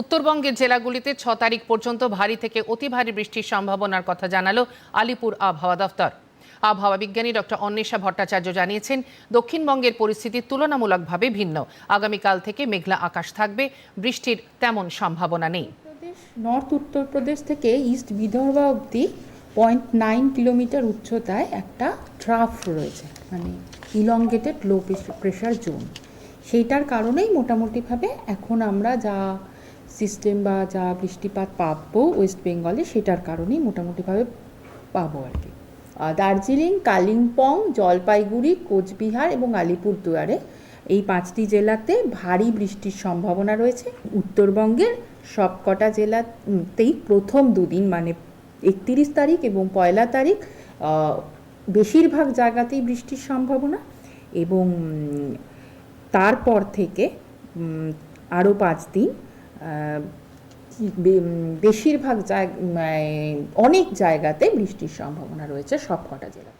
উত্তরবঙ্গের জেলাগুলিতে ছ তারিখ পর্যন্ত ভারী থেকে অতি ভারী বৃষ্টির সম্ভাবনার কথা জানালো আলিপুর আবহাওয়া দফতর। আবহাওয়া বিজ্ঞানী ডক্টর অন্বেষা ভট্টাচার্য জানিয়েছেন, দক্ষিণবঙ্গের পরিস্থিতি তুলনামূলকভাবে ভিন্ন। আগামীকাল থেকে মেঘলা আকাশ থাকবে, বৃষ্টির তেমন সম্ভাবনা নেই। নর্থ উত্তরপ্রদেশ থেকে ইস্ট বিদর্ভা অবধি পয়েন্ট নাইন কিলোমিটার উচ্চতায় একটা ট্রাফ রয়েছে মানে ইলংগেটেড লো প্রেশার জোন। সেইটার কারণেই মোটামুটিভাবে এখন আমরা যা সিস্টেম বা যা বৃষ্টিপাত পাবো ওয়েস্ট বেঙ্গলে সেটার কারণেই মোটামুটিভাবে পাবো আর কি। দার্জিলিং, কালিম্পং, জলপাইগুড়ি, কোচবিহার এবং আলিপুরদুয়ারে এই পাঁচটি জেলাতে ভারী বৃষ্টির সম্ভাবনা রয়েছে। উত্তরবঙ্গের সবকটা জেলাতেই প্রথম দুদিন মানে একত্রিশ তারিখ এবং পয়লা তারিখ বেশিরভাগ জায়গাতেই বৃষ্টির সম্ভাবনা এবং তারপর থেকে আরও পাঁচ দিন বেশিরভাগ জায়গা অনেক জায়গাতে বৃষ্টির সম্ভাবনা রয়েছে সবকটা জেলায়